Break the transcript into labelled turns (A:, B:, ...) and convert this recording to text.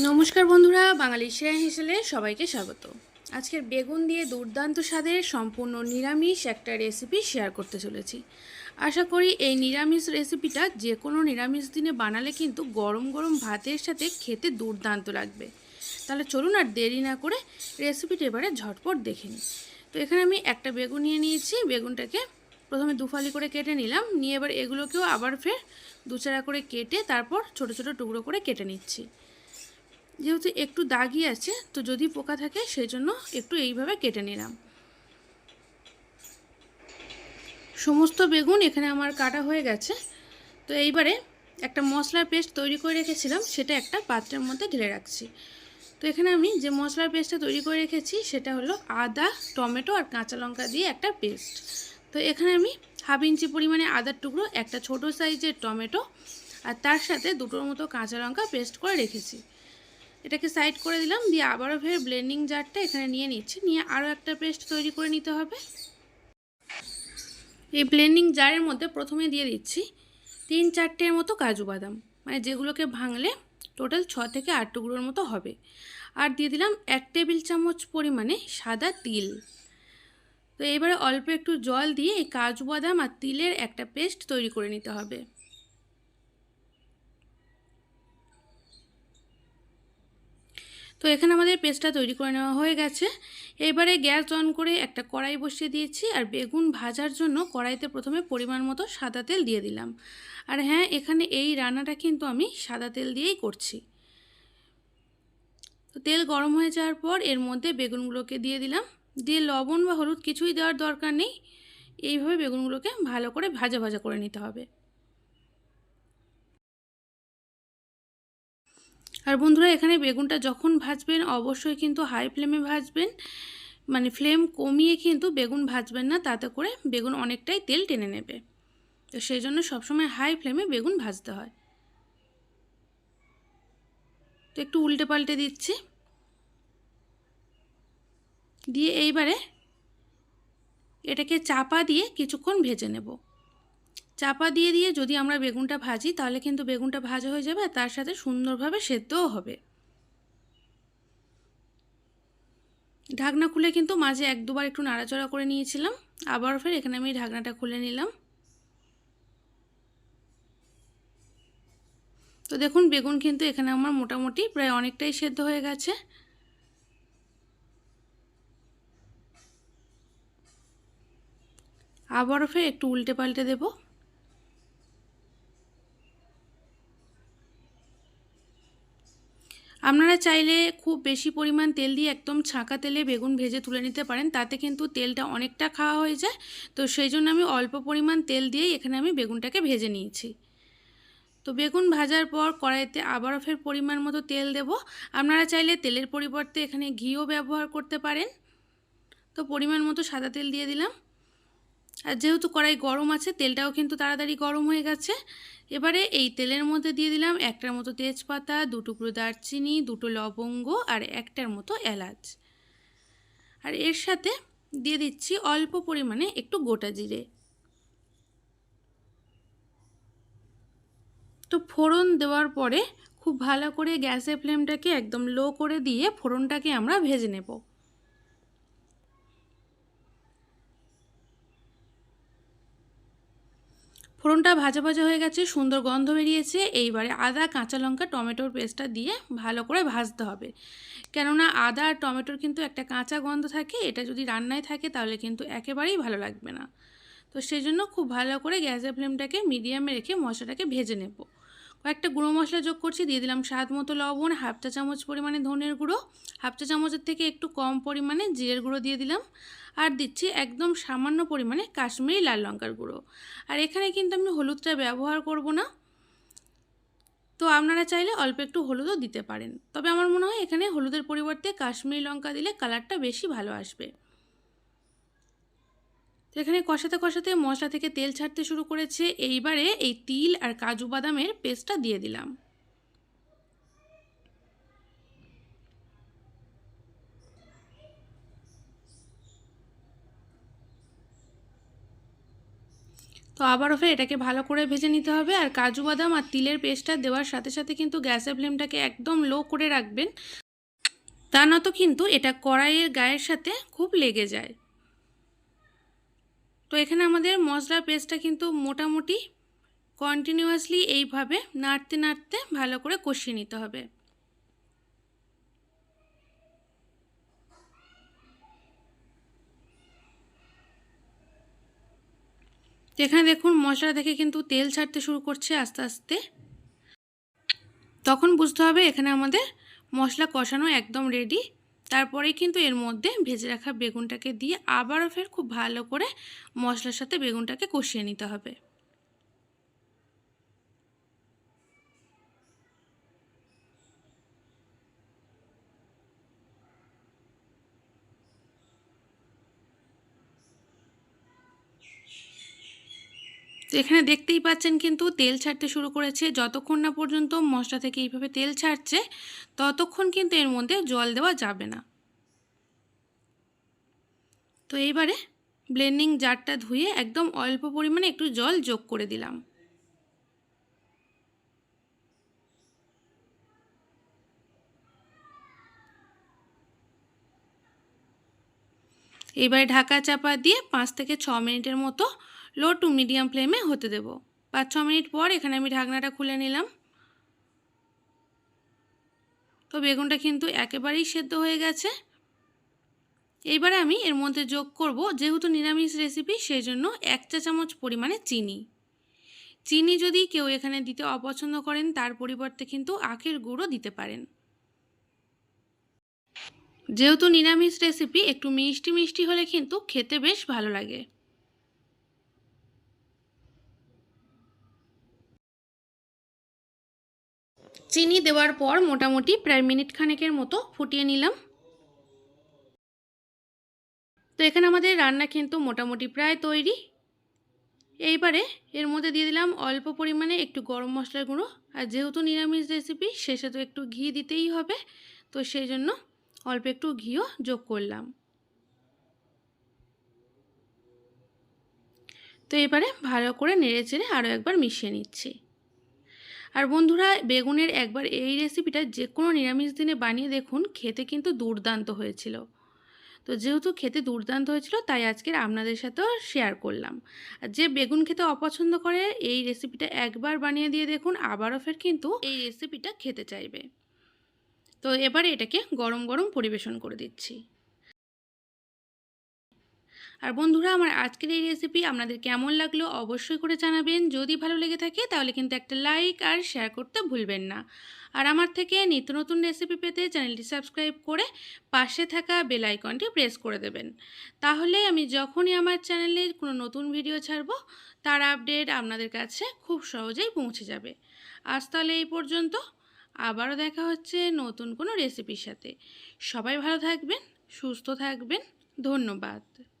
A: নমস্কার বন্ধুরা, বাঙালি সেরা হিসেলে সবাইকে স্বাগত। আজকের বেগুন দিয়ে দুর্দান্ত স্বাদের সম্পূর্ণ নিরামিষ একটা রেসিপি শেয়ার করতে চলেছি। আশা করি এই নিরামিষ রেসিপিটা যে কোনো নিরামিষ দিনে বানালে কিন্তু গরম গরম ভাতের সাথে খেতে দুর্দান্ত লাগবে। তাহলে চলুন আর দেরি না করে রেসিপিটা এবারে ঝটপট দেখে নিই। তো এখানে আমি একটা বেগুন নিয়ে নিয়েছি, বেগুনটাকে প্রথমে দুফালি করে কেটে নিলাম, নিয়ে এবার এগুলোকেও আবার ফের দুচারা করে কেটে তারপর ছোট ছোট টুকরো করে কেটে নিচ্ছি। যেহেতু একটু দাগি আছে, তো যদি পোকা থাকে সেই জন্য একটু এইভাবে কেটে নিলাম। সমস্ত বেগুন এখানে আমার কাটা হয়ে গেছে। তো এইবারে একটা মশলার পেস্ট তৈরি করে রেখেছিলাম, সেটা একটা পাত্রের মধ্যে ঢেলে রাখছি। তো এখানে আমি যে মশলার পেস্টটা তৈরি করে রেখেছি, সেটা হলো আদা, টমেটো আর কাঁচা লঙ্কা দিয়ে একটা পেস্ট। তো এখানে আমি হাফ ইঞ্চি পরিমাণে আদার টুকরো, একটা ছোট সাইজের টমেটো আর তার সাথে দুটোর মতো কাঁচা লঙ্কা পেস্ট করে রেখেছি। এটাকে সাইড করে দিলাম, দিয়ে আবারও ফের ব্লেন্ডিং জারটা এখানে নিয়ে নিচ্ছি। নিয়ে আরও একটা পেস্ট তৈরি করে নিতে হবে। এই ব্লেন্ডিং জারের মধ্যে প্রথমে দিয়ে দিচ্ছি তিন চারটের মতো কাজু বাদাম। মানে যেগুলোকে ভাঙলে টোটাল ছ থেকে আট টুকরোর মতো হবে। আর দিয়ে দিলাম এক টেবিল চামচ পরিমাণে সাদা তিল। তো এবারে অল্প একটু জল দিয়ে এই কাজু বাদাম আর তিলের একটা পেস্ট তৈরি করে নিতে হবে। তো এখানে আমাদের পেস্টটা তৈরি করে নেওয়া হয়ে গেছে। এবারে গ্যাস অন করে একটা কড়াই বসিয়ে দিয়েছি আর বেগুন ভাজার জন্য কড়াইতে প্রথমে পরিমাণ মতো সাদা তেল দিয়ে দিলাম। আর হ্যাঁ এখানে এই রান্নাটা কিন্তু আমি সাদা তেল দিয়েই করছি। তো তেল গরম হয়ে যাওয়ার পর এর মধ্যে বেগুনগুলোকে দিয়ে দিলাম। দিয়ে লবণ বা হলুদ কিছুই দেওয়ার দরকার নেই। এইভাবে বেগুনগুলোকে ভালো করে ভাজা ভাজা করে নিতে হবে। আর বন্ধুরা, এখানে বেগুনটা যখন ভাজবেন, অবশ্যই কিন্তু হাই ফ্লেমে ভাজবেন। মানে ফ্লেম কমিয়ে কিন্তু বেগুন ভাজবেন না, তাতে করে বেগুন অনেকটাই তেল টেনে নেবে। তো সেই জন্য সবসময় হাই ফ্লেমে বেগুন ভাজতে হয়। তো একটু উল্টে পাল্টে দিচ্ছি। দিয়ে এইবারে এটাকে চাপা দিয়ে কিছুক্ষণ ভেজে নেব। চাপা দিয়ে দিয়ে যদি আমরা বেগুনটা ভাজি, তাহলে কিন্তু বেগুনটা ভাজা হয়ে যাবে আর তার সাথে সুন্দরভাবে সেদ্ধও হবে। ঢাকনা খুলে কিন্তু মাঝে এক দুবার একটু নাড়াচড়া করে নিয়েছিলাম। আবার ফের এখানে আমি ঢাকনাটা খুলে নিলাম। তো দেখুন, বেগুন কিন্তু এখানে আমার মোটামুটি প্রায় অনেকটাই সেদ্ধ হয়ে গেছে। আবারও ফের একটু উল্টে পাল্টে দেবো। আপনারা চাইলে খুব বেশি পরিমাণ তেল দিয়ে একদম ছাঁকা তেলে বেগুন ভেজে তুলে নিতে পারেন। তাতে কিন্তু তেলটা অনেকটা খাওয়া হয়ে যায়। তো সেই জন্য আমি অল্প পরিমাণ তেল দিয়েই এখানে আমি বেগুনটাকে ভেজে নিয়েছি। তো বেগুন ভাজার পর কড়াইতে আবারও ফের পরিমাণ মতো তেল দেব। আপনারা চাইলে তেলের পরিবর্তে এখানে ঘিও ব্যবহার করতে পারেন। তো পরিমাণ মতো সাদা তেল দিয়ে দিলাম। আর যেহেতু কড়াই গরম আছে, তেলটাও কিন্তু তাড়াতাড়ি গরম হয়ে গেছে। এবারে এই তেলের মধ্যে দিয়ে দিলাম একটার মতো তেজপাতা, দু টুকরো দারচিনি, দুটো লবঙ্গ আর একটার মতো এলাচ। আর এর সাথে দিয়ে দিচ্ছি অল্প পরিমাণে একটু গোটা জিরে। তো ফোড়ন দেওয়ার পরে খুব ভালো করে গ্যাসের ফ্লেমটাকে একদম লো করে দিয়ে ফোড়নটাকে আমরা ভেজে নেব। ফোড়নটা ভাজা ভাজা হয়ে গেছে, সুন্দর গন্ধ বেরিয়েছে। এইবারে আদা, কাঁচা লঙ্কা, টমেটোর পেস্টটা দিয়ে ভালো করে ভাজতে হবে। কেননা আদা আর টমেটোর কিন্তু একটা কাঁচা গন্ধ থাকে, এটা যদি রান্নায় থাকে তাহলে কিন্তু একেবারেই ভালো লাগবে না। তো সেই জন্য খুব ভালো করে গ্যাসের ফ্লেমটাকে মিডিয়ামে রেখে মশলাটাকে ভেজে নেব। কয়েকটা গুঁড়ো মশলা যোগ করছি, দিয়ে দিলাম স্বাদ মতো লবণ হাফ চা চামচ পরিমাণে ধনের গুঁড়ো হাফ চা চামচের থেকে একটু কম পরিমাণে জিরের গুঁড়ো দিয়ে দিলাম, আর দিচ্ছি একদম সামান্য পরিমাণে কাশ্মীরি লাল লঙ্কার গুঁড়ো। আর এখানে কিন্তু আমি হলুদটা ব্যবহার করব না। তো আপনারা চাইলে অল্প একটু হলুদও দিতে পারেন। তবে আমার মনে হয় এখানে হলুদের পরিবর্তে কাশ্মীরি লঙ্কা দিলে কালারটা বেশি ভালো আসবে। তো এখানে কষাতে কষাতে মশলা থেকে তেল ছাড়তে শুরু করেছে। এইবারে এই তিল আর কাজু বাদামের পেস্টটা দিয়ে দিলাম। তো আবারও ফের এটাকে ভালো করে ভেজে নিতে হবে আর কাজু বাদাম আর তিলের পেস্টটা দেওয়ার সাথে সাথে কিন্তু গ্যাসের ফ্লেমটাকে একদম লো করে রাখবেন। তা নয়তো কিন্তু এটা কড়াইয়ের গায়ের সাথে খুব লেগে যায়। তো এখানে আমাদের মশলা পেস্টটা কিন্তু মোটামুটি কন্টিনিউয়াসলি এইভাবে নাড়তে নাড়তে ভালো করে কষিয়ে নিতে হবে। এখানে দেখুন মশলা থেকে কিন্তু তেল ছাড়তে শুরু করছে আস্তে আস্তে। তখন বুঝতে হবে এখানে আমাদের মশলা কষানো একদম রেডি তারপরে কিন্তু এর মধ্যে ভেজে রাখা বেগুনটাকে দিয়ে আবারও ফের খুব ভালো করে মশলার সাথে বেগুনটাকে কষিয়ে নিতে হবে। তো এখানে দেখতেই পাচ্ছেন কিন্তু তেল ছাড়তে শুরু করেছে। যতক্ষণ না পর্যন্ত মশলা থেকে এইভাবে তেল ছাড়ছে, ততক্ষণ কিন্তু এর মধ্যে জল দেওয়া যাবে না। তো এইবারে ব্লেন্ডিং জারটা ধুয়ে একদম অল্প পরিমাণে একটু জল যোগ করে দিলাম। এবারে ঢাকা চাপা দিয়ে পাঁচ থেকে ছ মিনিটের মতো লো টু মিডিয়াম ফ্লেমে হতে দেব। পাঁচ, ছ মিনিট পর এখানে আমি ঢাকনাটা খুলে নিলাম। তো বেগুনটা কিন্তু একেবারেই সেদ্ধ হয়ে গেছে। এইবারে আমি এর মধ্যে যোগ করব যেহেতু নিরামিষ রেসিপি সেই জন্য এক চা চামচ পরিমাণে চিনি। চিনি যদি কেউ এখানে দিতে অপছন্দ করেন, তার পরিবর্তে কিন্তু আখের গুঁড়ো দিতে পারেন। যেহেতু নিরামিষ রেসিপি একটু মিষ্টি মিষ্টি হলে কিন্তু খেতে বেশ ভালো লাগে। চিনি দেওয়ার পর মোটামুটি প্রায় মিনিট খানেকের মতো ফুটিয়ে নিলাম। তো এখানে আমাদের রান্না কিন্তু মোটামুটি প্রায় তৈরি। এইবারে এর মধ্যে দিয়ে দিলাম অল্প পরিমাণে একটু গরম মশলার গুঁড়ো। আর যেহেতু নিরামিষ রেসিপি শেষে তো একটু ঘি দিতেই হবে। তো সেই জন্য অল্প একটু ঘিও যোগ করলাম। তো এবারে ভালো করে নেড়ে চেড়ে আরও একবার মিশিয়ে নিচ্ছি। আর বন্ধুরা, বেগুনের একবার এই রেসিপিটা যে কোনো নিরামিষ দিনে বানিয়ে দেখুন, খেতে কিন্তু দুর্দান্ত হয়েছিল। তো যেহেতু খেতে দুর্দান্ত হয়েছিল, তাই আজকের আপনাদের সাথেও শেয়ার করলাম। আর যে বেগুন খেতে অপছন্দ করে, এই রেসিপিটা একবার বানিয়ে দিয়ে দেখুন, আবারও ফের কিন্তু এই রেসিপিটা খেতে চাইবে। তো এবারে এটাকে গরম গরম পরিবেশন করে দিচ্ছি। আর বন্ধুরা, আমার আজকের এই রেসিপি আপনাদের কেমন লাগল অবশ্যই করে জানাবেন। যদি ভালো লেগে থাকে, তাহলে কিন্তু একটা লাইক আর শেয়ার করতে ভুলবেন না। আর আমার থেকে নিত্য নতুন রেসিপি পেতে চ্যানেলটি সাবস্ক্রাইব করে পাশে থাকা বেল আইকনটি প্রেস করে দেবেন। তাহলে আমি যখনই আমার চ্যানেলে কোনো নতুন ভিডিও ছাড়ব, তার আপডেট আপনাদের কাছে খুব সহজেই পৌঁছে যাবে। আজ তাহলে এই পর্যন্ত। আবারও দেখা হচ্ছে নতুন কোনো রেসিপির সাথে। সবাই ভালো থাকবেন, সুস্থ থাকবেন। ধন্যবাদ।